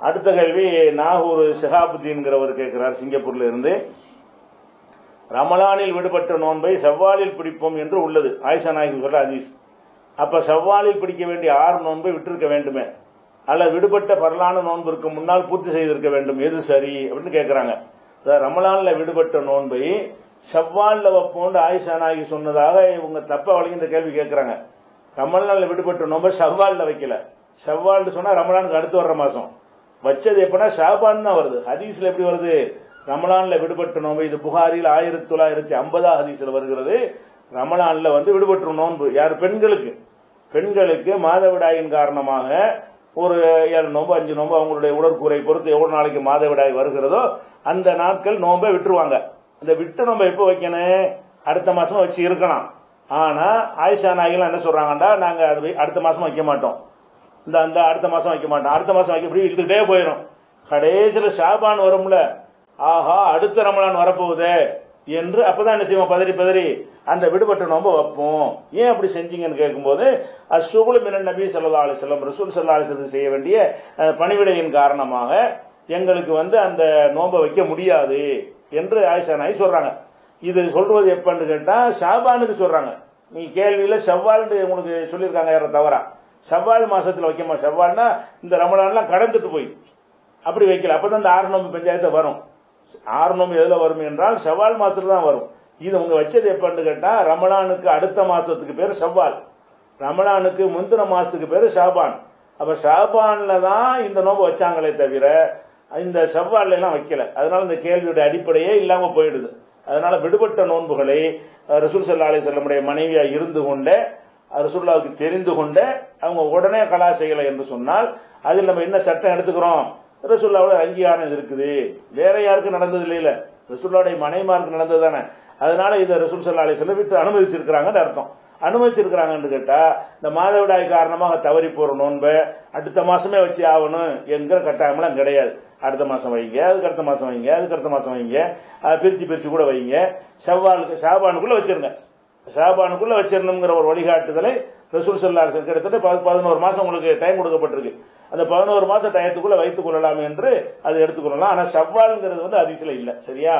அடுத்த கேள்வி நாகூர் ஷிஹாபுத்தீன்கிறவர் கேட்கிறார் சிங்கப்பூர்ல இருந்து. ரமலானில் விடுபட்ட நோன்பை செவ்வாலில் பிடிப்போம் என்று உள்ளது. ஆயிஷா நாயகி சொல்ற அதீஸ் அப்ப செவ்வாலில் பிடிக்க வேண்டிய ஆறு நோன்பை விட்டிருக்க வேண்டுமே? அல்ல விடுபட்ட பரலான நோன்பிற்கு முன்னால் பூர்த்தி செய்திருக்க வேண்டும். எது சரி? அப்படின்னு கேட்கிறாங்க. ரமலானில் ரமலான்ல விடுபட்ட நோன்பை செவ்வாலில் வைப்போண்டு ஆயிஷா நாயகி சொன்னதாக இவங்க தப்பா வழங்கி இந்த கேள்வி கேட்கிறாங்க. ரமலானில் விடுபட்ட நோன்பை செவ்வாலில் வைக்கல. செவ்வால்னு சொன்னா ரமலானுக்கு அடுத்து வர்ற மாசம். வச்சது எப்படின்னா ஷாபான் தான் வருது. ஹதீஸ்ல எப்படி வருது? ரமலான்ல விடுபட்ட நோன்பு இது புகாரில் ஆயிரத்தி தொள்ளாயிரத்தி ஐம்பதா ஹதீஸ்ல வருகிறது. ரமலான்ல வந்து விடுபட்டு நோன்பு யார்? பெண்களுக்கு. பெண்களுக்கு மாதவிடாயின் காரணமாக ஒரு ஏழு நோம்பு அஞ்சு நோம்பு அவங்களுடைய உடற்கூரை பொறுத்து எவ்வளவு நாளைக்கு மாதவிடாய் வருகிறதோ அந்த நாட்கள் நோன்பை விட்டுருவாங்க. இந்த விட்டு நோம்பை எப்போ வைக்கணும்? அடுத்த மாசம் வச்சு இருக்கலாம். ஆனா ஆயிஷா நாயகெல்லாம் என்ன சொல்றாங்கடா நாங்க அது அடுத்த மாசம் வைக்க மாட்டோம். இந்த அந்த அடுத்த மாசம் வைக்க மாட்டான். அடுத்த மாசம் வைக்க இப்படி இழுத்துக்கிட்டே போயிடும் கடைசியில் ஷாபான் வரும்ல. ஆஹா அடுத்த ரமலான் வரப்போகுதே என்று அப்பதான் என்ன செய்வோம்? பதறி பதறி அந்த விடுபட்ட நோன்பை வைப்போம். ஏன் அப்படி செஞ்சீங்கன்னு கேட்கும்போது அசுகுலு மினன் நபி ஸல்லல்லாஹு அலைஹி வஸல்லம் ரசூல் சல்லா அலிசல்லம் செய்ய வேண்டிய பணிவிடையின் காரணமாக எங்களுக்கு வந்து அந்த நோன்பை வைக்க முடியாது என்று ஆயிஷா நாய் சொல்றாங்க. இது சொல்றது எப்பன்னு கேட்டா ஷாபானுக்கு சொல்றாங்க. நீ கேள்வியில செவ்வால்னு உங்களுக்கு சொல்லியிருக்காங்க யாரும் தவறா. செவ்வால் மாசத்துல வைக்கமா செவ்வாழ்னா இந்த ரமலான்லாம் கடந்துட்டு போய். அப்படி வைக்கல. அப்பதான் இந்த ஆறு நோம்பு வரும். ஆறு நோம்பு எதுல வரும் என்றால் செவ்வால் மாசத்துல தான் வரும். இது உங்க வச்சது எப்பன்னு கேட்டா ரமலானுக்கு அடுத்த மாசத்துக்கு பேர் செவ்வால் ரமலானுக்கு முந்தின மாசத்துக்கு பேர் ஷாபான். அப்ப ஷாபான்ல தான் இந்த நோம்பு வச்சாங்களே தவிர இந்த செவ்வால்ல எல்லாம் வைக்கல. அதனால இந்த கேள்வியோட அடிப்படையே இல்லாம போயிடுது. அதனால விடுபட்ட நோன்புகளை ரசூல் சல்லா அலி செல்லமுடைய மனைவியா இருந்து கொண்டே ரசுல்லாவுக்கு தெரிந்து கொண்டு அவங்க உடனே கலா செய்யலை என்று சொன்னால் அதில் நம்ம என்ன சட்டம் எடுத்துக்கிறோம்? ரசுல்லாவோட அங்கீகாரம் இது இருக்குது. வேற யாருக்கும் நடந்தது இல்லையில ரசுல்லாவுடைய மனைமாருக்கு நடந்தது தானே. அதனால இதை ரசூல் சல்லா அலி செல்லம் விட்டு அனுமதிச்சிருக்கிறாங்கன்னு அர்த்தம். அனுமதிச்சிருக்கிறாங்கன்னு கேட்டா இந்த மாதவிடாய் காரணமாக தவறி போற நோன்பை அடுத்த மாசமே வச்சு ஆகணும் என்கிற கட்டாயமெல்லாம் கிடையாது. அடுத்த மாசம் வைங்க அதுக்கு அடுத்த மாசம் வைங்க அதுக்கு அடுத்த மாசம் வைங்க அஹ் பிரிச்சு பிரிச்சு கூட வைங்க. செவ்வாளுக்கு ஷாபானுக்குள்ள வச்சிருங்க. ஷாபானுக்குள்ள வச்சிடணுங்கிற ஒரு வழிகாட்டுதலை ரசூல் சல்லா கிட்டத்தட்ட பதினோரு மாசம் உங்களுக்கு டைம் கொடுக்கப்பட்டிருக்கு. அந்த பதினோரு மாசம் டயத்துக்குள்ள வைத்துக் கொள்ளலாம் என்று அதை எடுத்துக்கொள்ளலாம் ஆனா ஷவ்வாலுங்கிறது வந்து அதிசல இல்லை. சரியா?